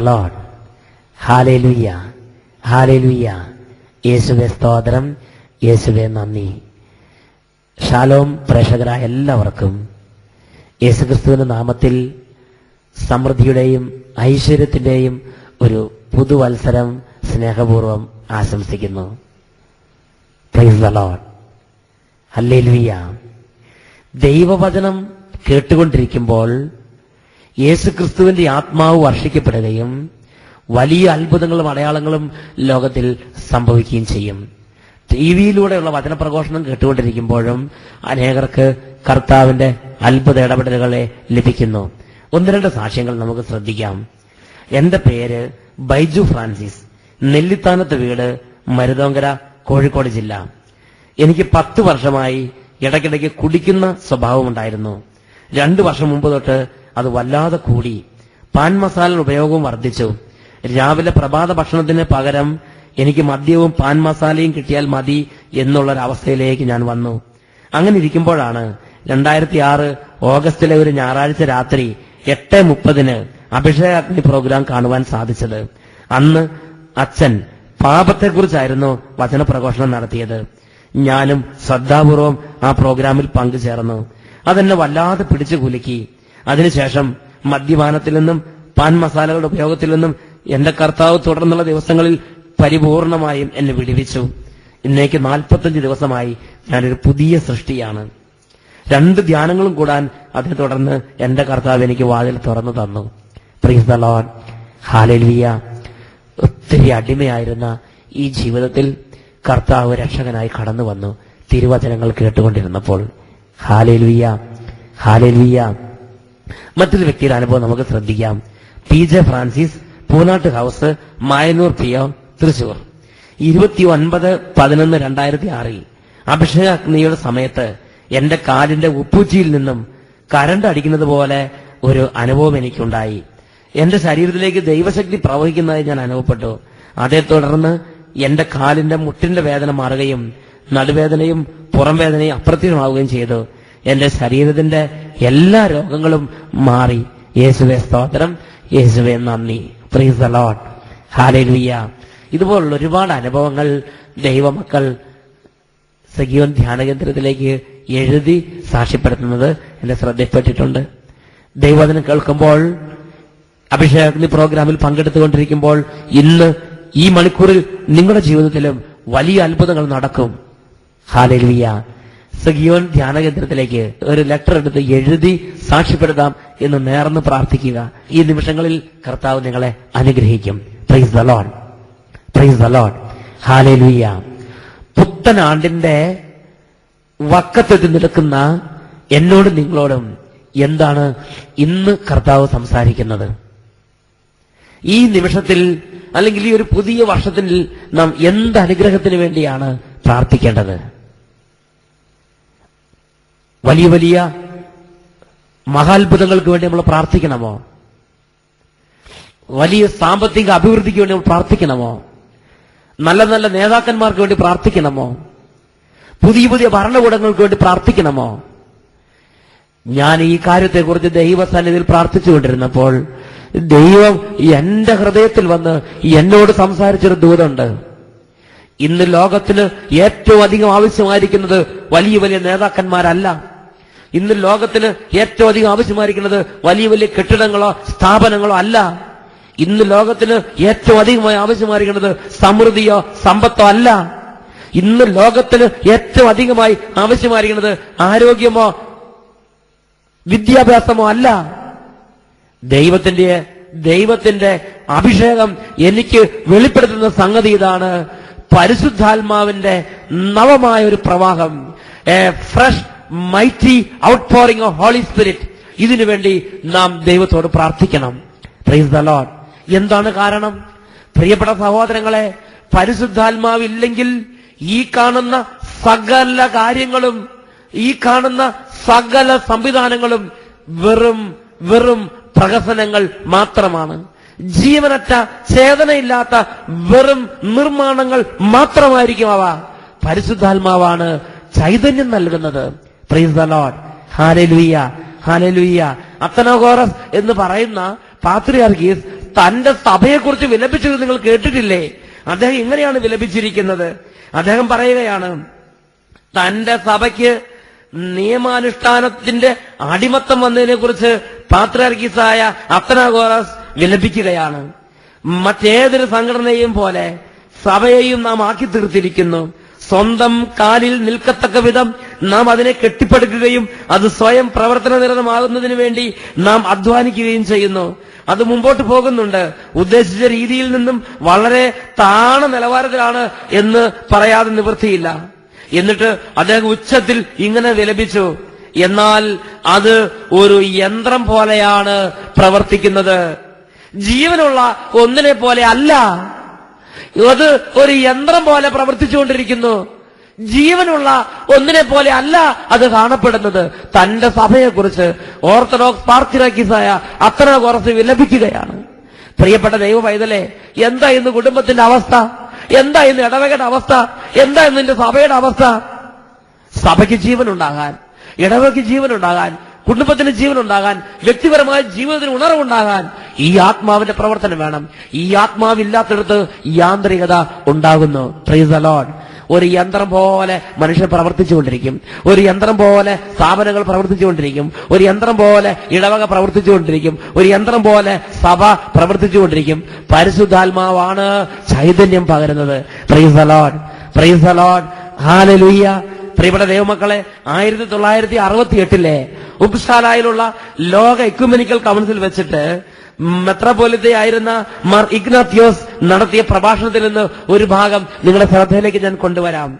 Load hallelujah hallelujah യേശുവെ സ്തോത്രം. യേശുവെ നന്ദി. ഷാലോം പ്രേക്ഷകരായ എല്ലാവർക്കും യേശുക്രിസ്തുവിന്റെ നാമത്തിൽ സമൃദ്ധിയുടെയും ഐശ്വര്യത്തിന്റെയും ഒരു പുതുവത്സരം സ്നേഹപൂർവം ആശംസിക്കുന്നു. ദൈവവചനം കേട്ടുകൊണ്ടിരിക്കുമ്പോൾ യേശുക്രിസ്തുവിന്റെ ആത്മാവ് വർഷിക്കപ്പെടുകയും വലിയ അത്ഭുതങ്ങളും അടയാളങ്ങളും ലോകത്തിൽ സംഭവിക്കുകയും ചെയ്യും. ടി വിയിലൂടെയുള്ള വചനപ്രഘോഷണം കേട്ടുകൊണ്ടിരിക്കുമ്പോഴും അനേകർക്ക് കർത്താവിന്റെ അത്ഭുത ഇടപെടലുകളെ ലഭിക്കുന്നു. ഒന്ന് രണ്ട് സാക്ഷ്യങ്ങൾ നമുക്ക് ശ്രദ്ധിക്കാം. എന്റെ പേര് ബൈജു ഫ്രാൻസിസ്. നെല്ലിത്താനത്ത് വീട് മരുതോങ്കര കോഴിക്കോട് ജില്ല. എനിക്ക് പത്ത് വർഷമായി ഇടയ്ക്കിടയ്ക്ക് കുടിക്കുന്ന സ്വഭാവമുണ്ടായിരുന്നു. രണ്ടു വർഷം മുമ്പ് തൊട്ട് അത് വല്ലാതെ കൂടി. പാൻ മസാല ഉപയോഗവും വർദ്ധിച്ചു. രാവിലെ പ്രഭാത ഭക്ഷണത്തിന് പകരം എനിക്ക് മദ്യവും പാൻ മസാലയും കിട്ടിയാൽ മതി എന്നുള്ളൊരവസ്ഥയിലേക്ക് ഞാൻ വന്നു. അങ്ങനെ ഇരിക്കുമ്പോഴാണ് രണ്ടായിരത്തി ആറ് ഓഗസ്റ്റിലെ ഒരു ഞായറാഴ്ച രാത്രി എട്ട് മുപ്പതിന് അഭിഷേകാഗ്നി പ്രോഗ്രാം കാണുവാൻ സാധിച്ചത്. അന്ന് അച്ഛൻ പാപത്തെക്കുറിച്ചായിരുന്നു വചനപ്രഘോഷണം നടത്തിയത്. ഞാനും ശ്രദ്ധാപൂർവം ആ പ്രോഗ്രാമിൽ പങ്കുചേർന്നു. അതെന്നെ വല്ലാതെ പിടിച്ചു കുലുക്കി. അതിനുശേഷം മദ്യപാനത്തിൽ നിന്നും പാൻ മസാലകളുടെ ഉപയോഗത്തിൽ നിന്നും എന്റെ കർത്താവ് തുടർന്നുള്ള ദിവസങ്ങളിൽ പരിപൂർണമായും എന്നെ വിടിവിച്ചു. ഇന്നേക്ക് നാൽപ്പത്തഞ്ച് ദിവസമായി ഞാനൊരു പുതിയ സൃഷ്ടിയാണ്. രണ്ട് ധ്യാനങ്ങളും കൂടാൻ അതിനെ തുടർന്ന് എന്റെ കർത്താവ് എനിക്ക് വാതിൽ തുറന്നു തന്നു. ലോഡ് ഹാലലിയ ഒത്തിരി അടിമയായിരുന്ന ഈ ജീവിതത്തിൽ കർത്താവ് രക്ഷകനായി കടന്നു വന്നു തിരുവചനങ്ങൾ കേട്ടുകൊണ്ടിരുന്നപ്പോൾ. ഹാലലിയ ഹാലേലുയ്യ മറ്റൊരു വ്യക്തിയുടെ അനുഭവം നമുക്ക് ശ്രദ്ധിക്കാം. P J Francis Poonatt house Mayanoor P O Thrissur. ഇരുപത്തി ഒൻപത് പതിനൊന്ന് രണ്ടായിരത്തി ആറിൽ അഭിഷേകാഗ്നിയുടെ സമയത്ത് എന്റെ കാലിന്റെ ഉപ്പൂച്ചിയിൽ നിന്നും കരണ്ട് അടിക്കുന്നത് പോലെ ഒരു അനുഭവം എനിക്കുണ്ടായി. എന്റെ ശരീരത്തിലേക്ക് ദൈവശക്തി പ്രവഹിക്കുന്നതായി ഞാൻ അനുഭവപ്പെട്ടു. അതേ തുടർന്ന് എന്റെ കാലിന്റെ മുട്ടിന്റെ വേദന മാറുകയും നടുവേദനയും പുറം വേദനയും അപ്രത്യക്ഷമാവുകയും ചെയ്തു. എന്റെ ശരീരത്തിന്റെ എല്ലാ രോഗങ്ങളും മാറി. യേശുവെ സ്തോത്രം. യേശുവെ നന്ദി. പ്രീസ് അലോട്ട് ഹാലലുയ്യ ഇതുപോലുള്ള ഒരുപാട് അനുഭവങ്ങൾ ദൈവമക്കൾ സഖിയോൻ ധ്യാനകേന്ദ്രത്തിലേക്ക് എഴുതി സാക്ഷ്യപ്പെടുത്തുന്നത് എന്നെ ശ്രദ്ധയിൽപ്പെട്ടിട്ടുണ്ട്. ദൈവവചനം കേൾക്കുമ്പോൾ അഭിഷേകത്തിന് പ്രോഗ്രാമിൽ പങ്കെടുത്തുകൊണ്ടിരിക്കുമ്പോൾ ഇന്ന് ഈ മണിക്കൂറിൽ നിങ്ങളുടെ ജീവിതത്തിലും വലിയ അത്ഭുതങ്ങൾ നടക്കും. ഹാലലുയ്യ സഖിയോൻ ധ്യാനകേന്ദ്രത്തിലേക്ക് ഒരു ലെറ്റർ എടുത്ത് എഴുതി സാക്ഷ്യപ്പെടുത്താം എന്ന് നേർന്ന് പ്രാർത്ഥിക്കുക. ഈ നിമിഷങ്ങളിൽ കർത്താവ് നിങ്ങളെ അനുഗ്രഹിക്കും. Praise the Lord praise the Lord hallelujah പുത്തൻ പുത്തനാണ്ടിന്റെ വക്കത്തെത്തി നിൽക്കുന്ന എന്നോടും നിങ്ങളോടും എന്താണ് ഇന്ന് കർത്താവ് സംസാരിക്കുന്നത്? ഈ നിമിഷത്തിൽ അല്ലെങ്കിൽ ഈ ഒരു പുതിയ വർഷത്തിൽ നാം എന്ത് അനുഗ്രഹത്തിന് വേണ്ടിയാണ് പ്രാർത്ഥിക്കേണ്ടത്? വലിയ വലിയ മഹാത്ഭുതങ്ങൾക്ക് വേണ്ടി നമ്മൾ പ്രാർത്ഥിക്കണമോ? വലിയ സാമ്പത്തിക അഭിവൃദ്ധിക്ക് വേണ്ടി നമ്മൾ പ്രാർത്ഥിക്കണമോ? നല്ല നല്ല നേതാക്കന്മാർക്ക് വേണ്ടി പ്രാർത്ഥിക്കണമോ? പുതിയ പുതിയ ഭരണകൂടങ്ങൾക്ക് വേണ്ടി പ്രാർത്ഥിക്കണമോ? ഞാൻ ഈ കാര്യത്തെക്കുറിച്ച് ദൈവസന്നിധിയിൽ പ്രാർത്ഥിച്ചുകൊണ്ടിരുന്നപ്പോൾ ദൈവം എന്റെ ഹൃദയത്തിൽ വന്ന് എന്നോട് സംസാരിച്ചൊരു ദൂതുണ്ട്. ഇന്ന് ലോകത്തിന് ഏറ്റവും അധികം ആവശ്യമായിരിക്കുന്നത് വലിയ വലിയ നേതാക്കന്മാരല്ല. ഇന്ന് ലോകത്തിന് ഏറ്റവും അധികം ആവശ്യമായിരിക്കുന്നത് വലിയ വലിയ കെട്ടിടങ്ങളോ സ്ഥാപനങ്ങളോ അല്ല. ഇന്ന് ലോകത്തിന് ഏറ്റവും അധികമായി ആവശ്യമായിരിക്കുന്നത് സമൃദ്ധിയോ സമ്പത്തോ അല്ല. ഇന്ന് ലോകത്തിന് ഏറ്റവും അധികമായി ആവശ്യമായിരിക്കുന്നത് ആരോഗ്യമോ വിദ്യാഭ്യാസമോ അല്ല. ദൈവത്തിന്റെ ദൈവത്തിന്റെ അഭിഷേകം എനിക്ക് വെളിപ്പെടുത്തുന്ന സംഗതി ഇതാണ്. പരിശുദ്ധാത്മാവിന്റെ നവമായ ഒരു പ്രവാഹം. A fresh mighty outpouring of Holy Spirit ഇതിനുവേണ്ടി നാം ദൈവത്തോട് പ്രാർത്ഥിക്കണം. പ്രൈസ് ദ ലോഡ് എന്താണ് കാരണം? പ്രിയപ്പെട്ട സഹോദരങ്ങളെ പരിശുദ്ധാത്മാവില്ലെങ്കിൽ ഈ കാണുന്ന സകല കാര്യങ്ങളും ഈ കാണുന്ന സകല സംവിധാനങ്ങളും വെറും വെറും പ്രഹസനങ്ങൾ മാത്രമാണ്. ജീവനറ്റ ചേതനയില്ലാത്ത വെറും നിർമ്മാണങ്ങൾ മാത്രമായിരിക്കും അവ. പരിശുദ്ധാത്മാവാണ് ചൈതന്യം നൽകുന്നത്. പ്രീസ് ദ ലോഡ് ഹാലലുയ്യ ഹാലലുയ്യ അത്തനോഗോറസ് എന്ന് പറയുന്ന പാത്രിയാർഗീസ് തന്റെ സഭയെക്കുറിച്ച് വിലപിച്ചത് നിങ്ങൾ കേട്ടിട്ടില്ലേ? അദ്ദേഹം ഇങ്ങനെയാണ് വിലപിച്ചിരിക്കുന്നത്. അദ്ദേഹം പറയുകയാണ് തന്റെ സഭയ്ക്ക് നിയമാനുഷ്ഠാനത്തിന്റെ അടിമത്തം വന്നതിനെ കുറിച്ച് പാത്രാർഗീസായ അത്തനാഗോറസ് വിലപിക്കുകയാണ്. മറ്റേതൊരു സംഘടനയും പോലെ സഭയെയും നാം ആക്കി തീർത്തിരിക്കുന്നു. സ്വന്തം കാലിൽ നിൽക്കത്തക്ക വിധം നാം അതിനെ കെട്ടിപ്പടുക്കുകയും അത് സ്വയം പ്രവർത്തന നിരതമാകുന്നതിന് വേണ്ടി നാം അധ്വാനിക്കുകയും ചെയ്യുന്നു. അത് മുമ്പോട്ട് പോകുന്നുണ്ട്. ഉദ്ദേശിച്ച രീതിയിൽ നിന്നും വളരെ താണ നിലവാരത്തിലാണ് എന്ന് പറയാതെ നിവൃത്തിയില്ല. എന്നിട്ട് അദ്ദേഹം ഉച്ചത്തിൽ ഇങ്ങനെ വിലപിച്ചു. എന്നാൽ അത് ഒരു യന്ത്രം പോലെയാണ് പ്രവർത്തിക്കുന്നത്. ജീവനുള്ള ഒന്നിനെ പോലെ അല്ല. അത് ഒരു യന്ത്രം പോലെ പ്രവർത്തിച്ചുകൊണ്ടിരിക്കുന്നു. ജീവനുള്ള ഒന്നിനെ പോലെ അല്ല അത് കാണപ്പെടുന്നത്. തന്റെ സഭയെക്കുറിച്ച് ഓർത്തഡോക്സ് പാർത്തിറാക്കിസായ അത്ര കുറച്ച് വിലപിക്കുകയാണ്. പ്രിയപ്പെട്ട ദൈവ പൈതലെ എന്താ ഇന്ന് കുടുംബത്തിന്റെ അവസ്ഥ? എന്താ ഇന്ന് ഇടവകയുടെ അവസ്ഥ? എന്താ ഇന്ന് നിന്റെ സഭയുടെ അവസ്ഥ? സഭയ്ക്ക് ജീവനുണ്ടാകാൻ ഇടവയ്ക്ക് ജീവനുണ്ടാകാൻ കുടുംബത്തിന് ജീവനുണ്ടാകാൻ വ്യക്തിപരമായ ജീവിതത്തിന് ഉണർവുണ്ടാകാൻ ഈ ആത്മാവിന്റെ പ്രവർത്തനം വേണം. ഈ ആത്മാവില്ലാത്തടത്ത് യാന്ത്രികത ഉണ്ടാകുന്നു. ഒരു യന്ത്രം പോലെ മനുഷ്യൻ പ്രവർത്തിച്ചുകൊണ്ടിരിക്കും. ഒരു യന്ത്രം പോലെ സ്ഥാപനങ്ങൾ പ്രവർത്തിച്ചുകൊണ്ടിരിക്കും. ഒരു യന്ത്രം പോലെ ഇടവക പ്രവർത്തിച്ചുകൊണ്ടിരിക്കും. ഒരു യന്ത്രം പോലെ സഭ പ്രവർത്തിച്ചുകൊണ്ടിരിക്കും. പരിശുദ്ധാത്മാവാണ് ചൈതന്യം പകരുന്നത്. പ്രിയപ്പെട്ട ദൈവമക്കളെ ആയിരത്തി തൊള്ളായിരത്തി അറുപത്തി എട്ടിലെ ഉപ്സാലായിലുള്ള ലോക എക്യുമെനിക്കൽ കൗൺസിൽ വെച്ചിട്ട് മെത്രാപോലിത്തെ ആയിരുന്ന മാർ ഇഗ്നാത്യോസ് നടത്തിയ പ്രഭാഷണത്തിൽ നിന്ന് ഒരു ഭാഗം നിങ്ങളുടെ ശ്രദ്ധയിലേക്ക് ഞാൻ കൊണ്ടുവരാം.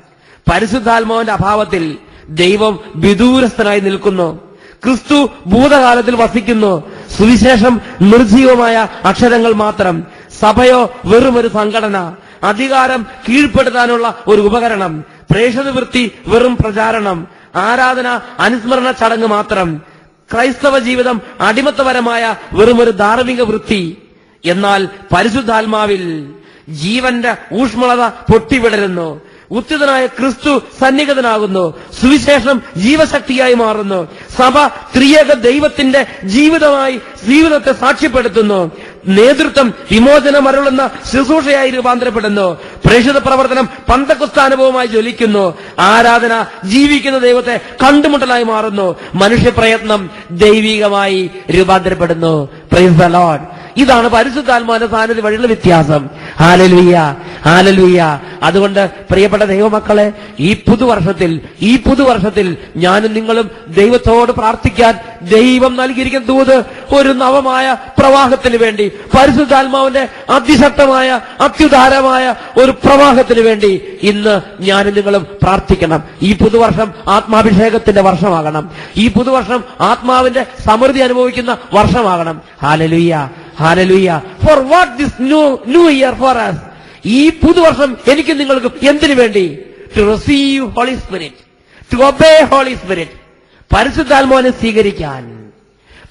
പരിശുദ്ധാത്മാവിന്റെ അഭാവത്തിൽ ദൈവം വിദൂരസ്ഥനായി നിൽക്കുന്നു. ക്രിസ്തു ഭൂതകാലത്തിൽ വസിക്കുന്നു. സുവിശേഷം നിർജീവമായ അക്ഷരങ്ങൾ മാത്രം. സഭയോ വെറും ഒരു സംഘടന. അധികാരം കീഴ്പ്പെടുത്താനുള്ള ഒരു ഉപകരണം. പ്രേക്ഷക വൃത്തി വെറും പ്രചാരണം. ആരാധന അനുസ്മരണ ചടങ്ങ് മാത്രം. ക്രൈസ്തവ ജീവിതം അടിമത്തപരമായ വെറുമൊരു ധാർമ്മിക വൃത്തി. എന്നാൽ പരിശുദ്ധാത്മാവിൽ ജീവന്റെ ഊഷ്മളത പൊട്ടിവിടരുന്നു. ഉത്തിതനായ ക്രിസ്തു സന്നിഹിതനാകുന്നു. സുവിശേഷം ജീവശക്തിയായി മാറുന്നു. സഭ ത്രിയേക ദൈവത്തിന്റെ ജീവിതമായി ജീവിതത്തെ സാക്ഷ്യപ്പെടുത്തുന്നു. നേതൃത്വം വിമോചനം അരുളുന്ന ശുശ്രൂഷയായി രൂപാന്തരപ്പെടുന്നു. പ്രേക്ഷിത പ്രവർത്തനം പന്തക്കുസ്ഥാനുഭവമായി ജ്വലിക്കുന്നു. ആരാധന ജീവിക്കുന്ന ദൈവത്തെ കണ്ടുമുട്ടലായി മാറുന്നു. മനുഷ്യപ്രയത്നം ദൈവികമായി രൂപാന്തരപ്പെടുന്നു. പ്രൈസ് ഇതാണ് പരിശുദ്ധാത്മാന സാന്നിധ്യം വഴിയുള്ള വ്യത്യാസം. ഹാലലുയ്യ ഹാലലുയ്യ അതുകൊണ്ട് പ്രിയപ്പെട്ട ദൈവമക്കളെ ഈ പുതുവർഷത്തിൽ ഈ പുതുവർഷത്തിൽ ഞാനും നിങ്ങളും ദൈവത്തോട് പ്രാർത്ഥിക്കാൻ ദൈവം നൽകിയിരിക്കുന്ന ദൂത് ഒരു നവമായ പ്രവാഹത്തിന് വേണ്ടി പരിശുദ്ധാത്മാവിന്റെ അതിശക്തമായ അത്യുദാരമായ ഒരു പ്രവാഹത്തിന് വേണ്ടി ഇന്ന് ഞാനും നിങ്ങളും പ്രാർത്ഥിക്കണം. ഈ പുതുവർഷം ആത്മാഭിഷേകത്തിന്റെ വർഷമാകണം. ഈ പുതുവർഷം ആത്മാവിന്റെ സമൃദ്ധി അനുഭവിക്കുന്ന വർഷമാകണം. Hallelujah hallelujah for what this new new year for us ഈ പുതുവർഷം എനിക്ക് നിങ്ങൾക്ക് എന്തിനു വേണ്ടി? To receive Holy Spirit to obey Holy Spirit പരിശുദ്ധാത്മാവിനെ സ്വീകരിക്കാൻ.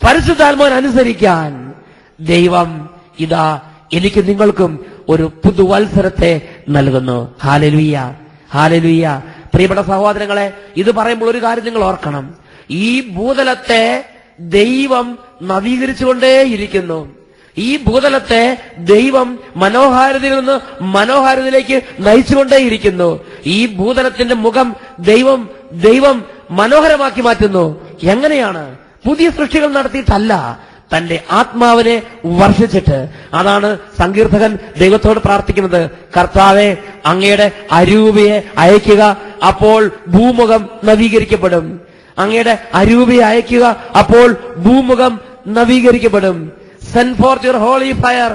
പരിശുദ്ധാത്മാവിനെ അനുസരിക്കാൻ. ദൈവം ഇതാ എനിക്ക് നിങ്ങൾക്കും ഒരു പുതുവത്സരത്തെ നൽകുന്നു. ഹാലലുയ്യ ഹാലലുയ്യ പ്രിയപ്പെട്ട സഹോദരങ്ങളെ ഇത് പറയുമ്പോൾ ഒരു കാര്യം നിങ്ങൾ ഓർക്കണം. ഈ ഭൂതലത്തെ ദൈവം നവീകരിച്ചുകൊണ്ടേയിരിക്കുന്നു. ഈ ഭൂതലത്തെ ദൈവം മനോഹാരിതയിൽ നിന്ന് മനോഹാരിതയിലേക്ക് നയിച്ചുകൊണ്ടേയിരിക്കുന്നു. ഈ ഭൂതലത്തിന്റെ മുഖം ദൈവം ദൈവം മനോഹരമാക്കി മാറ്റുന്നു. എങ്ങനെയാണ്? പുതിയ സൃഷ്ടികൾ നടത്തിയിട്ടല്ല. തന്റെ ആത്മാവിനെ വർഷിച്ചിട്ട്. അതാണ് സങ്കീർത്തകൻ ദൈവത്തോട് പ്രാർത്ഥിക്കുന്നത്. കർത്താവെ അങ്ങയുടെ അരൂപയെ അയക്കുക അപ്പോൾ ഭൂമുഖം നവീകരിക്കപ്പെടും. അങ്ങയുടെ അരൂപയെ അയക്കുക അപ്പോൾ ഭൂമുഖം നവീകരിക്കപ്പെടും. Send forth your holy fire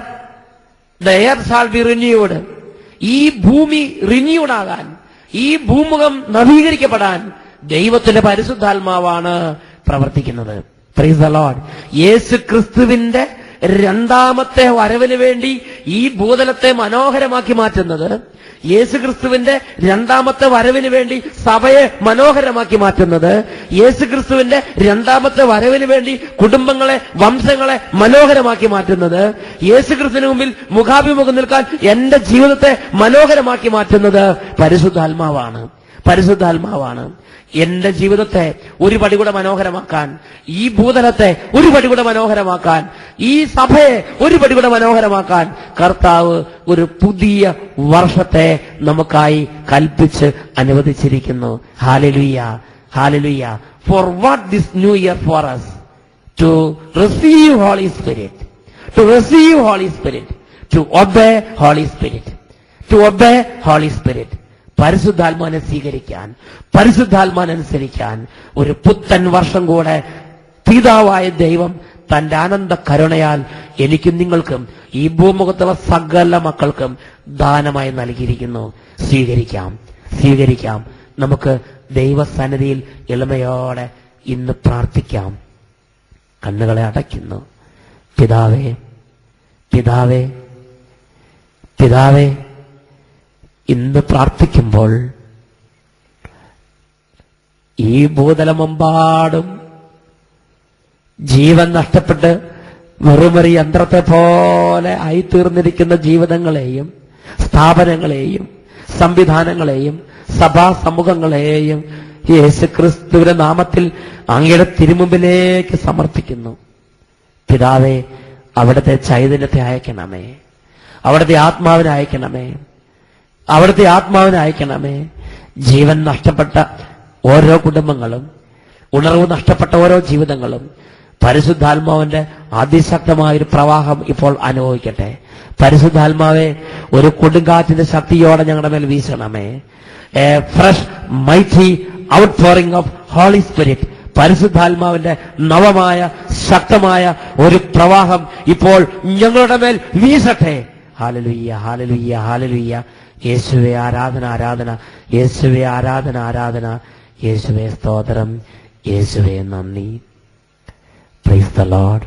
the air shall be renewed ഈ ഭൂമി റിന്യൂഡ് ആകാൻ ഈ ഭൂമുഖം നവീകരിക്കപ്പെടാൻ ദൈവത്തിന്റെ പരിശുദ്ധാത്മാവാണ് പ്രവർത്തിക്കുന്നത്. പ്രൈസ് ദ ലോഡ് യേശു ക്രിസ്തുവിന്റെ രണ്ടാമത്തെ വരവിന് വേണ്ടി ഈ ഭൂതലത്തെ മനോഹരമാക്കി മാറ്റുന്നത് യേശു ക്രിസ്തുവിന്റെ രണ്ടാമത്തെ വരവിന് വേണ്ടി സഭയെ മനോഹരമാക്കി മാറ്റുന്നത് യേശു ക്രിസ്തുവിന്റെ രണ്ടാമത്തെ വരവിന് വേണ്ടി കുടുംബങ്ങളെ വംശങ്ങളെ മനോഹരമാക്കി മാറ്റുന്നത് യേശു ക്രിസ്തുവിന് മുമ്പിൽ മുഖാഭിമുഖം നിൽക്കാൻ എന്റെ ജീവിതത്തെ മനോഹരമാക്കി മാറ്റുന്നത് പരിശുദ്ധാത്മാവാണ്. പരിശുദ്ധാത്മാവാണ്. എന്റെ ജീവിതത്തെ ഒരു പടി കൂടെ മനോഹരമാക്കാൻ ഈ ഭൂതലത്തെ ഒരു പടി കൂടെ മനോഹരമാക്കാൻ ഈ സഭയെ ഒരുപടി കൂടെ മനോഹരമാക്കാൻ കർത്താവ് ഒരു പുതിയ വർഷത്തെ നമുക്കായി കൽപ്പിച്ച് അനുവദിച്ചിരിക്കുന്നു. Hallelujah hallelujah for what this new year for us to receive Holy Spirit to receive Holy Spirit to obey Holy Spirit to obey Holy Spirit പരിശുദ്ധാത്മാനെ സ്വീകരിക്കാൻ പരിശുദ്ധാത്മാനെ അനുസരിക്കാൻ ഒരു പുത്തൻ വർഷം കൂടെ പിതാവായ ദൈവം തന്റെ ആനന്ദ കരുണയാൽ എനിക്കും നിങ്ങൾക്കും ഈ ഭൂമുഖത്തുള്ള സകല മക്കൾക്കും ദാനമായി നൽകിയിരിക്കുന്നു. സ്വീകരിക്കാം. സ്വീകരിക്കാം. നമുക്ക് ദൈവസന്നിധിയിൽ എളിമയോടെ ഇന്ന് പ്രാർത്ഥിക്കാം. കണ്ണുകളെ അടയ്ക്കുന്നു. പിതാവേ പിതാവേ പിതാവേ ഇന്ന് പ്രാർത്ഥിക്കുമ്പോൾ ഈ ഭൂതലമെമ്പാടും ജീവൻ നഷ്ടപ്പെട്ട് വെറുമൊരു യന്ത്രത്തെ പോലെ ആയിത്തീർന്നിരിക്കുന്ന ജീവിതങ്ങളെയും സ്ഥാപനങ്ങളെയും സംവിധാനങ്ങളെയും സഭാ സമൂഹങ്ങളെയും യേശുക്രിസ്തുവിന്റെ നാമത്തിൽ അങ്ങയുടെ തിരുമുമ്പിലേക്ക് സമർപ്പിക്കുന്നു. പിതാവെ അവിടുത്തെ ചൈതന്യത്തെ അയക്കണമേ. അവിടുത്തെ ആത്മാവിനെ അയക്കണമേ. അവിടുത്തെ ആത്മാവിനെ അയക്കണമേ. ജീവൻ നഷ്ടപ്പെട്ട ഓരോ കുടുംബങ്ങളും ഉണർവ് നഷ്ടപ്പെട്ട ഓരോ ജീവിതങ്ങളും പരിശുദ്ധാത്മാവിന്റെ അതിശക്തമായൊരു പ്രവാഹം ഇപ്പോൾ അനുഭവിക്കട്ടെ. പരിശുദ്ധാത്മാവെ ഒരു കൊടുങ്കാറ്റിന്റെ ശക്തിയോടെ ഞങ്ങളുടെ മേൽ വീശണമേ. A fresh mighty outpouring of Holy Spirit പരിശുദ്ധാത്മാവിന്റെ നവമായ ശക്തമായ ഒരു പ്രവാഹം ഇപ്പോൾ ഞങ്ങളുടെ മേൽ വീശട്ടെ. ഹാലലുയ്യ ഹാലലുയ്യ ഹാലലുയ്യ യേശുവെ ആരാധന ആരാധന. യേശുവെ ആരാധന ആരാധന. യേശുവെ സ്തോത്രം. യേശുവെ നന്ദി. പ്രൈസ് ദ ലോഡ്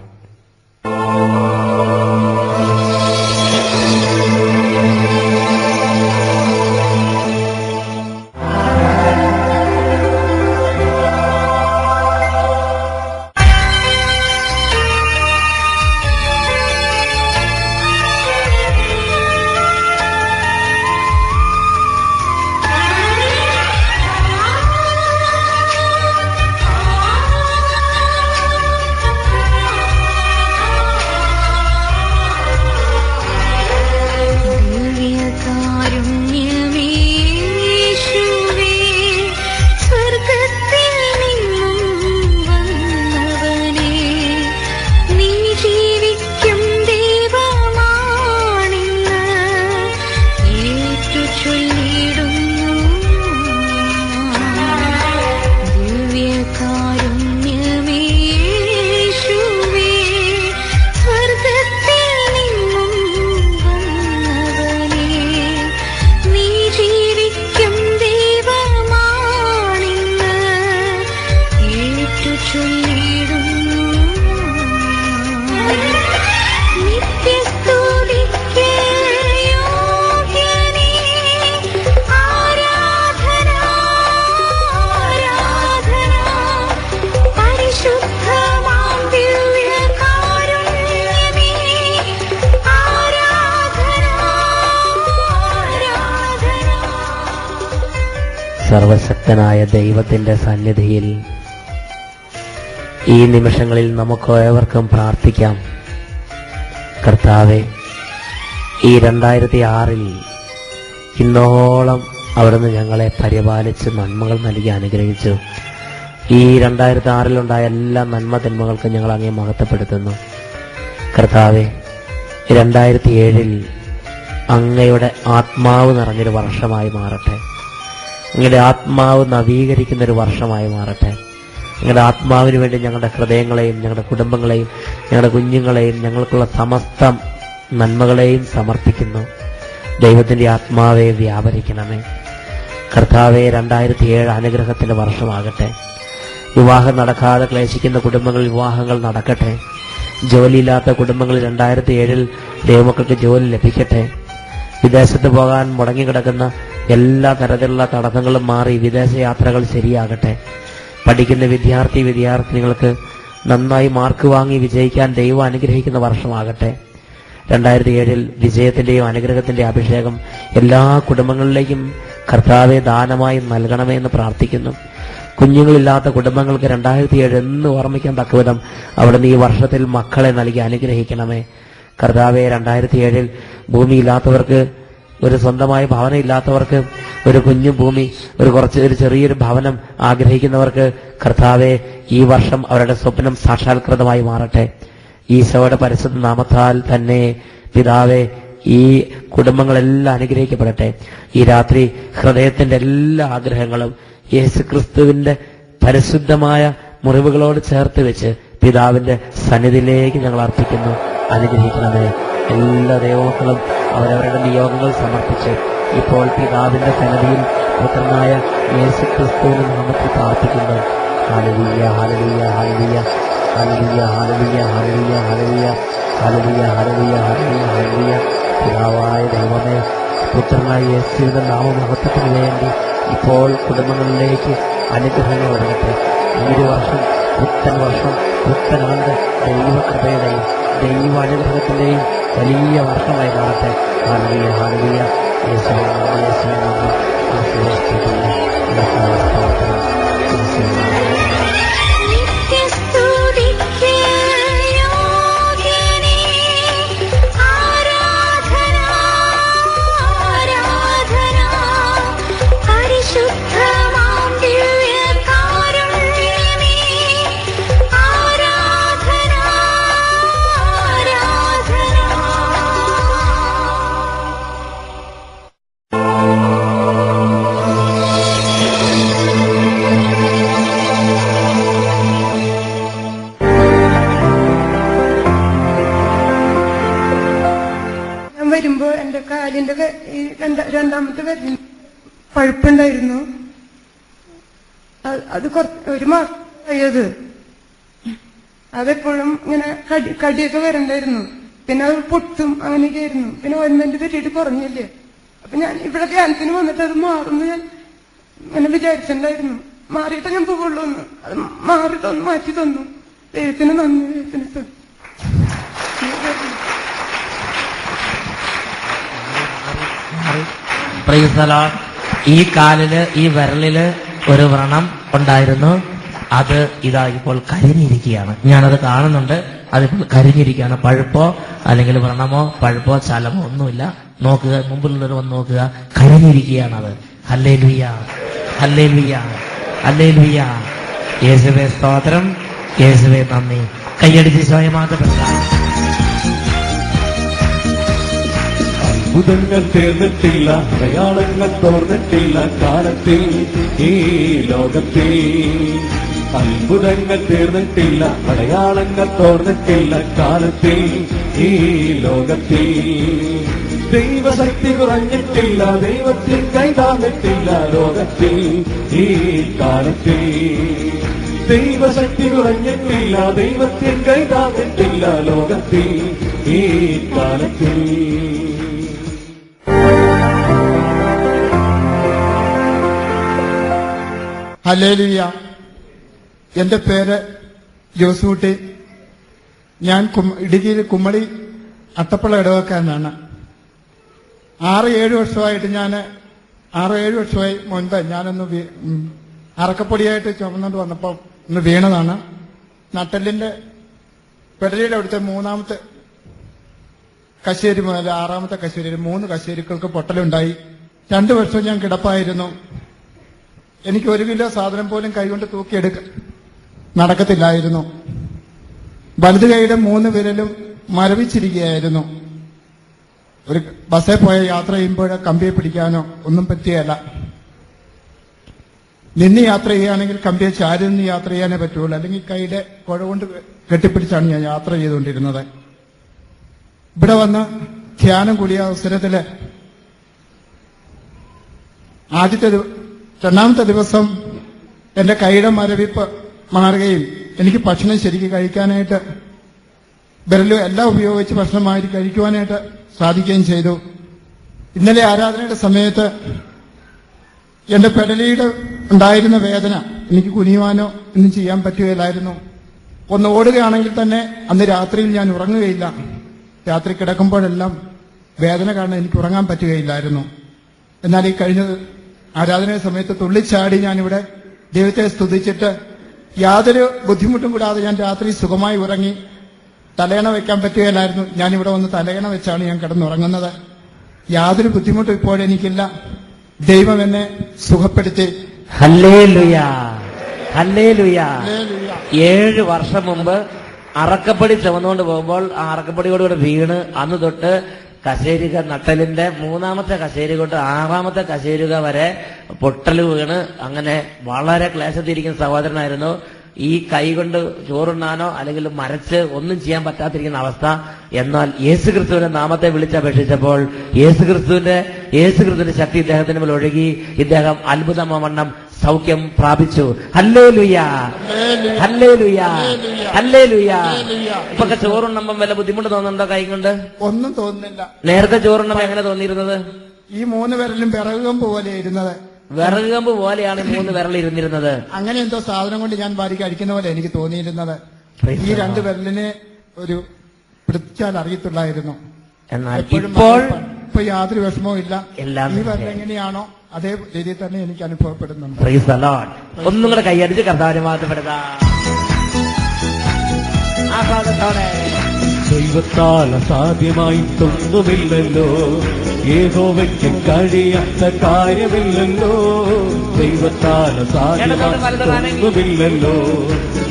സർവശക്തനായ ദൈവത്തിന്റെ സന്നിധിയിൽ ഈ നിമിഷങ്ങളിൽ നമുക്ക് ഏവർക്കും പ്രാർത്ഥിക്കാം. കർത്താവെ ഈ രണ്ടായിരത്തി ആറിൽ ഇന്നോളം അവിടുന്ന് ഞങ്ങളെ പരിപാലിച്ച് നന്മകൾ നൽകി അനുഗ്രഹിച്ചു. ഈ രണ്ടായിരത്തി ആറിലുണ്ടായ എല്ലാ നന്മ തിന്മകൾക്കും ഞങ്ങൾ അങ്ങേ മഹത്വപ്പെടുത്തുന്നു. കർത്താവെ രണ്ടായിരത്തി ഏഴിൽ അങ്ങയുടെ ആത്മാവ് നിറഞ്ഞൊരു വർഷമായി മാറട്ടെ. അങ്ങയുടെ ആത്മാവ് നവീകരിക്കുന്ന ഒരു വർഷമായി മാറട്ടെ. ഞങ്ങളുടെ ആത്മാവിന് വേണ്ടി ഞങ്ങളുടെ ഹൃദയങ്ങളെയും ഞങ്ങളുടെ കുടുംബങ്ങളെയും ഞങ്ങളുടെ കുഞ്ഞുങ്ങളെയും ഞങ്ങൾക്കുള്ള സമസ്ത നന്മകളെയും സമർപ്പിക്കുന്നു. ദൈവത്തിന്റെ ആത്മാവെ വ്യാപരിക്കണമേ. കർത്താവെ രണ്ടായിരത്തി ഏഴ് അനുഗ്രഹത്തിന്റെ വർഷമാകട്ടെ. വിവാഹം നടക്കാതെ ക്ലേശിക്കുന്ന കുടുംബങ്ങളിൽ വിവാഹങ്ങൾ നടക്കട്ടെ. ജോലിയില്ലാത്ത കുടുംബങ്ങളിൽ രണ്ടായിരത്തി ഏഴിൽ ദൈവമക്കൾക്ക് ജോലി ലഭിക്കട്ടെ. വിദേശത്ത് പോകാൻ മുടങ്ങിക്കിടക്കുന്ന എല്ലാ തരത്തിലുള്ള തടസ്സങ്ങളും മാറി വിദേശ യാത്രകൾ ശരിയാകട്ടെ. പഠിക്കുന്ന വിദ്യാർത്ഥി വിദ്യാർത്ഥിനികൾക്ക് നന്നായി മാർക്ക് വാങ്ങി വിജയിക്കാൻ ദൈവം അനുഗ്രഹിക്കുന്ന വർഷമാകട്ടെ. രണ്ടായിരത്തി ഏഴിൽ വിജയത്തിന്റെയും അനുഗ്രഹത്തിന്റെയും അഭിഷേകം എല്ലാ കുടുംബങ്ങളിലേക്കും കർത്താവെ ദാനമായി നൽകണമേ എന്ന് പ്രാർത്ഥിക്കുന്നു. കുഞ്ഞുങ്ങളില്ലാത്ത കുടുംബങ്ങൾക്ക് രണ്ടായിരത്തി ഏഴ് എന്ന് ഓർമ്മിക്കാൻ തക്കവിധം അവിടുന്ന് ഈ വർഷത്തിൽ മക്കളെ നൽകി അനുഗ്രഹിക്കണമേ. കർത്താവെ രണ്ടായിരത്തി ഏഴിൽ ഭൂമിയില്ലാത്തവർക്ക് ഒരു സ്വന്തമായ ഭവനം ഇല്ലാത്തവർക്ക് ഒരു കുഞ്ഞു ഭൂമി ഒരു കുറച്ച് ഒരു ചെറിയൊരു ഭവനം ആഗ്രഹിക്കുന്നവർക്ക് കർത്താവെ ഈ വർഷം അവരുടെ സ്വപ്നം സാക്ഷാത്കൃതമായി മാറട്ടെ. ഈശോയുടെ പരിശുദ്ധ നാമത്താൽ തന്നെ പിതാവെ ഈ കുടുംബങ്ങളെല്ലാം അനുഗ്രഹിക്കപ്പെടട്ടെ. ഈ രാത്രി ഹൃദയത്തിന്റെ എല്ലാ ആഗ്രഹങ്ങളും യേശുക്രിസ്തുവിന്റെ പരിശുദ്ധമായ മുറിവുകളോട് ചേർത്ത് വെച്ച് പിതാവിന്റെ സന്നിധിയിലേക്ക് ഞങ്ങൾ അർപ്പിക്കുന്നു. അനുഗ്രഹിക്കണമേ. എല്ലാ ദൈവമക്കളും അവരവരുടെ നിയോഗങ്ങൾ സമർപ്പിച്ച് ഇപ്പോൾ പിതാവിന്റെ സന്നദ്ധിയിൽ പുത്രനായ യേശു ക്രിസ്തുവിന് നാമത്തിൽ പ്രാർത്ഥിക്കുന്നു ഹലവിയ ഹലവിയ ഹലവിയ ഹലവിയ ഹലവിയ ഹലവിയ ഹലവിയ ഹലവിയ ഹലവിയ ഹലവിയ ഹലവിയ പിതാവായ ദൈവമേ പുത്രനായ യേശുവിന്റെ നാമമഹത്വത്തിന് വേണ്ടി ഇപ്പോൾ കുടുംബങ്ങളിലേക്ക് അനുഗ്രഹങ്ങൾ വരട്ടെ ഈ ഒരു വർഷം പുത്തൻ വർഷം പുത്തൻ ആണ്ട് ദൈവകൃപയുടെയും ദൈവാനുഗ്രഹത്തിൻ്റെയും വലിയ വർഷമായി മാറട്ടെ ഹാലുകീയ ഹാലുകീയ യേശുവിനെ നമ്മൾ യേശുവിനെ നമ്മൾ ആശീർവദിച്ചിട്ടുണ്ട് ഒരു മാസമായത് അതെപ്പോഴും ഇങ്ങനെ കടി കടിയൊക്കെ വരണ്ടായിരുന്നു. പിന്നെ അത് പൊട്ടും അങ്ങനെയൊക്കെ ആയിരുന്നു. പിന്നെ ഓയിൻമെന്റ് തെറ്റിട്ട് കുറഞ്ഞില്ലേ? അപ്പൊ ഞാൻ ഇവിടെ ധ്യാനത്തിന് വന്നിട്ട് അത് മാറുന്നു ഞാൻ ഇങ്ങനെ വിചാരിച്ചിട്ടുണ്ടായിരുന്നു. മാറിയിട്ട് ഞാൻ പോകുള്ളൂ എന്ന്. അത് മാറി തന്നു മാറ്റി തന്നു. ദൈവത്തിന് നന്ദി ദൈവത്തിന് ഈ കാലിൽ ഈ വിരലിൽ ഒരു വ്രണം ഉണ്ടായിരുന്നു. അത് ഇതാ ഇപ്പോൾ കരിഞ്ഞിരിക്കുകയാണ്. ഞാനത് കാണുന്നുണ്ട്. അതിപ്പോൾ കരിഞ്ഞിരിക്കുകയാണ്. പഴുപ്പോ അല്ലെങ്കിൽ വ്രണമോ പഴുപ്പോ ചലമോ ഒന്നുമില്ല. നോക്കുക മുമ്പിലുള്ളവർ വന്ന് നോക്കുക. കരിഞ്ഞിരിക്കുകയാണ് അത് ലുയ്യ ഹല്ലേ ലുയ്യ ഹല്ലേ ലുയ്യ യേശുവേ സ്തോത്രം. യേശുവേ നന്ദി. കൈയടിച്ച് സ്വയമാകപ്പെടുക അത്ഭുതങ്ങൾ തീർന്നിട്ടില്ല അടയാളങ്ങൾ തോർന്നിട്ടില്ല കാലത്തിൽ ഈ ലോകത്തിൽ. അത്ഭുതങ്ങൾ തീർന്നിട്ടില്ല അടയാളങ്ങൾ തോർന്നിട്ടില്ല കാലത്തിൽ ഈ ലോകത്തിൽ. ദൈവശക്തി കുറഞ്ഞിട്ടില്ല ദൈവത്തിൽ കൈതാന്നിട്ടില്ല ലോകത്തിൽ ഈ കാലത്തിൽ. ദൈവശക്തി കുറഞ്ഞിട്ടില്ല ദൈവത്തിൽ കൈതാന്നിട്ടില്ല ലോകത്തിൽ ഈ കാലത്തിൽ. ഹലേലിയ എന്റെ പേര് ജോസൂട്ടി. ഞാൻ ഇടുക്കിയിൽ കുമ്മളി അട്ടപ്പള്ള ഇടവക്കാരനാണ്. ആറ് ഏഴ് വർഷമായിട്ട് ഞാൻ ആറ് ഏഴ് വർഷമായി മുൻപ് ഞാനൊന്ന് അറക്കപ്പൊടിയായിട്ട് ചുമന്നുകൊണ്ട് വന്നപ്പോൾ ഒന്ന് വീണതാണ്. നട്ടലിന്റെ പെടലിയുടെ അവിടുത്തെ മൂന്നാമത്തെ കശേരി മുതൽ ആറാമത്തെ കശേരി മൂന്ന് കശേരികൾക്ക് പൊട്ടലുണ്ടായി. രണ്ടു വർഷം ഞാൻ കിടപ്പായിരുന്നു. എനിക്ക് ഒരു കിലോ സാധനം പോലും കൈകൊണ്ട് തൂക്കിയെടുക്ക നടക്കത്തില്ലായിരുന്നു. വലത് കൈയുടെ മൂന്ന് വിരലും മരവിച്ചിരിക്കുകയായിരുന്നു. ഒരു ബസ്സിൽ പോയ യാത്ര ചെയ്യുമ്പോൾ കമ്പിയെ പിടിക്കാനോ ഒന്നും പറ്റിയല്ല നിന്ന് യാത്ര ചെയ്യുകയാണെങ്കിൽ കമ്പിയെ ചാരി നിന്ന് യാത്ര ചെയ്യാനേ പറ്റുള്ളൂ. അല്ലെങ്കിൽ കൈയുടെ കുഴ കൊണ്ട് കെട്ടിപ്പിടിച്ചാണ് ഞാൻ യാത്ര ചെയ്തുകൊണ്ടിരുന്നത്. ഇവിടെ വന്ന് ധ്യാനം കൂടിയ അവസരത്തിൽ ആദ്യത്തെ രണ്ടാമത്തെ ദിവസം എന്റെ കൈയുടെ മരവിപ്പ് മാറുകയും എനിക്ക് ഭക്ഷണം ശരിക്കും കഴിക്കാനായിട്ട് വിരലും എല്ലാം ഉപയോഗിച്ച് ഭക്ഷണമായി കഴിക്കുവാനായിട്ട് സാധിക്കുകയും ചെയ്തു. ഇന്നലെ ആരാധനയുടെ സമയത്ത് എന്റെ പെടലിയുടെ ഉണ്ടായിരുന്ന വേദന എനിക്ക് കുനിയുവാനോ ഒന്നും ചെയ്യാൻ പറ്റുകയില്ലായിരുന്നു. ഒന്ന് ഓടുകയാണെങ്കിൽ തന്നെ അന്ന് രാത്രിയിൽ ഞാൻ ഉറങ്ങുകയില്ല. രാത്രി കിടക്കുമ്പോഴെല്ലാം വേദന കാരണം എനിക്ക് ഉറങ്ങാൻ പറ്റുകയില്ലായിരുന്നു. എന്നാൽ ഈ കഴിഞ്ഞ ആരാധന സമയത്ത് തുള്ളിച്ചാടി ഞാനിവിടെ ദൈവത്തെ സ്തുതിച്ചിട്ട് യാതൊരു ബുദ്ധിമുട്ടും കൂടാതെ ഞാൻ രാത്രി സുഖമായി ഉറങ്ങി തലയണ വെക്കാൻ പറ്റുകയില്ലായിരുന്നു. ഞാനിവിടെ വന്ന് തലയണ വെച്ചാണ് ഞാൻ കിടന്നുറങ്ങുന്നത്. യാതൊരു ബുദ്ധിമുട്ടും ഇപ്പോഴെനിക്കില്ല ദൈവം എന്നെ സുഖപ്പെടുത്തി. ഏഴ് വർഷം മുമ്പ് അറക്കപ്പടി ചുമന്നുകൊണ്ട് പോകുമ്പോൾ ആ അറക്കപ്പടിയോടുകൂടെ വീണ് അന്ന് തൊട്ട് കശേരിക നട്ടലിന്റെ മൂന്നാമത്തെ കശേരി കൊണ്ട് ആറാമത്തെ കശേരിക വരെ പൊട്ടൽ വീണ് അങ്ങനെ വളരെ ക്ലേശത്തിരിക്കുന്ന സഹോദരനായിരുന്നു. ഈ കൈ കൊണ്ട് ചോറുണ്ണാനോ അല്ലെങ്കിൽ മരച്ച് ഒന്നും ചെയ്യാൻ പറ്റാതിരിക്കുന്ന അവസ്ഥ. എന്നാൽ യേശുക്രിസ്തുവിന്റെ നാമത്തെ വിളിച്ചപേക്ഷിച്ചപ്പോൾ യേശു ക്രിസ്തുവിന്റെ യേശു ക്രിസ്തുവിന്റെ ശക്തി ഇദ്ദേഹത്തിന് മേൽ ഒഴുകി. ഇദ്ദേഹം അത്ഭുതമവണ്ണം സൗഖ്യം പ്രാപിച്ചു. ഹല്ലേ ലുയാ ഹല്ലേ ലുയാ ഹല്ലേ ലുയാ ഇപ്പൊ ചോറുണ്ണുമ്പം വല്ല ബുദ്ധിമുട്ട് തോന്നുന്നുണ്ടോ കൈ കൊണ്ട് ഒന്നും തോന്നുന്നില്ല. നേരത്തെ ചോറുണ്ണുമ്പോ എങ്ങനെ തോന്നിയിരുന്നത്? ഈ മൂന്ന് വിരലും വിറകുകമ്പ് പോലെ ഇരുന്നത്. വിറക് കമ്പ് പോലെയാണ് ഈ മൂന്ന് വിരൽ ഇരുന്നിരുന്നത്. അങ്ങനെ എന്തോ സാധനം കൊണ്ട് ഞാൻ വാരി കഴിക്കുന്ന പോലെ എനിക്ക് തോന്നിയിരുന്നത്. ഈ രണ്ട് വിരലിനെ ഒരു പിടിച്ചാൽ അറിയത്തുള്ളായിരുന്നു. എന്നാൽ ഇപ്പോൾ ഇപ്പൊ യാതൊരു വിഷമവും ഇല്ല. എല്ലാം ഈ എങ്ങനെയാണോ അതേ രീതിയിൽ തന്നെ എനിക്ക് അനുഭവപ്പെടുന്നുണ്ട്. Praise the Lord. ഒന്നും കൂടെ കൈയടിച്ച് കർത്താവിനെ മാറ്റപ്പെടുക ദൈവത്താൽ അസാധ്യമായിട്ടൊന്നുമില്ലല്ലോ യഹോവയ്ക്ക് കഴിയാത്ത കാര്യമില്ലല്ലോ. ദൈവത്താൽ അസാധ്യമായിട്ടൊന്നുമില്ലല്ലോ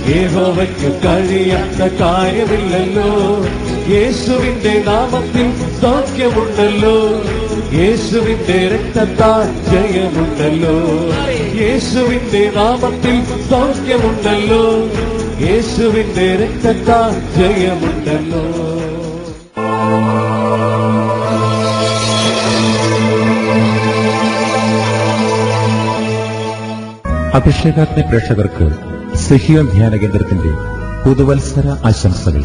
യഹോവയ്ക്ക് കഴിയാത്ത കാര്യമില്ലല്ലോ. യേശുവിന്റെ നാമത്തിൽ സൗഖ്യമുണ്ടല്ലോ. യേശുവിന്റെ രക്തത്താൽ ജയമുണ്ടല്ലോ. യേശുവിന്റെ നാമത്തിൽ സൗഖ്യമുണ്ടല്ലോ. യേശുവിന്റെ രക്തത്താൽ ജയമുണ്ടല്ലോ. അഭിഷേകാഗ്നി പ്രേക്ഷകർക്ക് സിഹിയോൻ ധ്യാന കേന്ദ്രത്തിന്റെ പുതുവത്സര ആശംസകൾ.